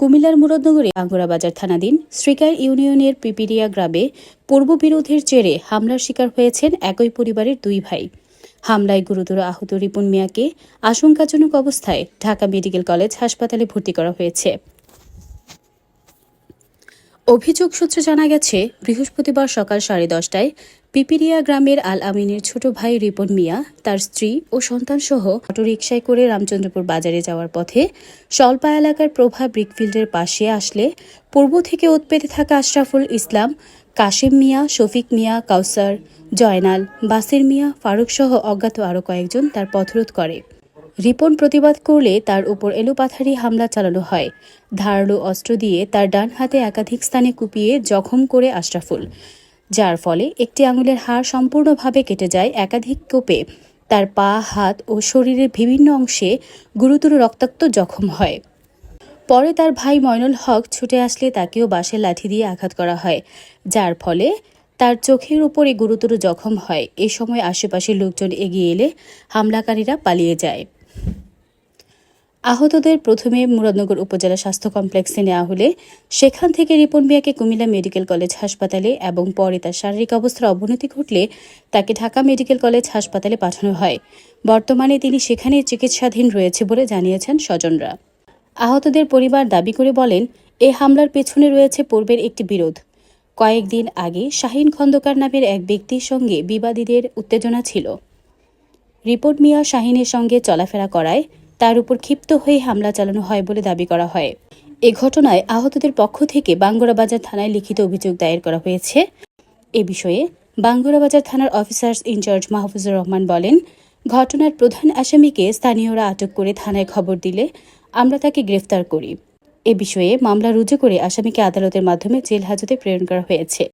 কুমিল্লার মুরাদনগরে আঙ্গুরা বাজার থানাধীন শ্রীকার ইউনিয়নের পিপিরিয়া গ্রামে পূর্ব বিরোধের জেরে হামলার শিকার হয়েছেন একই পরিবারের দুই ভাই। হামলায় গুরুতর আহত রিপন মিয়াকে আশঙ্কাজনক অবস্থায় ঢাকা মেডিকেল কলেজ হাসপাতালে ভর্তি করা হয়েছে। অভিযোগ সূত্রে জানা গেছে, বৃহস্পতিবার সকাল সাড়ে দশটায় পিপিরিয়া গ্রামের আল আমিনের ছোট ভাই রিপন মিয়া, তার স্ত্রী ও সন্তানসহ অটোরিকশায় করে রামচন্দ্রপুর বাজারে যাওয়ার পথে স্বল্পা এলাকার প্রভা ব্রিকফিল্ডের পাশে আসলে পূর্ব থেকে ওত পেতে থাকা আশরাফুল ইসলাম, কাশিম মিয়া, শফিক মিয়া, কাউসার, জয়নাল, বাসির মিয়া, ফারুক সহ অজ্ঞাত আরও কয়েকজন তার পথরোধ করে। রিপন প্রতিবাদ করলে তার উপর এলোপাথারি হামলা চালানো হয়। ধারালো অস্ত্র দিয়ে তার ডান হাতে একাধিক স্থানে কুপিয়ে জখম করে আশরাফুল। যার ফলে একটি আঙুলের হাড় সম্পূর্ণভাবে কেটে যায় একাধিক কোপে তার পা, হাত ও শরীরের বিভিন্ন অংশে গুরুতর রক্তাক্ত জখম হয়। পরে তার ভাই ময়নুল হক ছুটে আসলে তাকেও বাঁশের লাঠি দিয়ে আঘাত করা হয়, যার ফলে তার চোখের উপরে গুরুতর জখম হয়। এ সময় আশেপাশের লোকজন এগিয়ে এলে হামলাকারীরা পালিয়ে যায়। আহতদের প্রথমে মুরাদনগর উপজেলা স্বাস্থ্য কমপ্লেক্সে নেওয়া হলে সেখান থেকে রিপন মিয়াকে কুমিল্লা মেডিকেল কলেজ হাসপাতালে এবং পরে তার শারীরিক অবস্থার অবনতি ঘটলে তাকে ঢাকা মেডিকেল কলেজ হাসপাতালে পাঠানো হয়। বর্তমানে তিনি সেখানে চিকিৎসাধীন রয়েছে বলে জানিয়েছেন স্বজনরা। আহতদের পরিবার দাবি করে বলেন, এ হামলার পেছনে রয়েছে পূর্বের একটি বিরোধ। কয়েকদিন আগে শাহিন খন্দকার নামের এক ব্যক্তির সঙ্গে বিবাদীদের উত্তেজনা ছিল। রিপোর্ট মিয়া শাহিনের সঙ্গে চলাফেরা করায় তার উপর ক্ষিপ্ত হয়ে হামলা চালানো হয় বলে দাবি করা হয়। এ ঘটনায় আহতদের পক্ষ থেকে বাঙ্গুরাবাজার থানায় লিখিত অভিযোগ দায়ের করা হয়েছে। এ বিষয়ে বাঙ্গুরাবাজার থানার অফিসার্স ইনচার্জ মাহফুজুর রহমান বলেন, ঘটনার প্রধান আসামিকে স্থানীয়রা আটক করে থানায় খবর দিলে আমরা তাকে গ্রেফতার করি। এ বিষয়ে মামলা রুজু করে আসামিকে আদালতের মাধ্যমে জেল হাজতে প্রেরণ করা হয়েছে।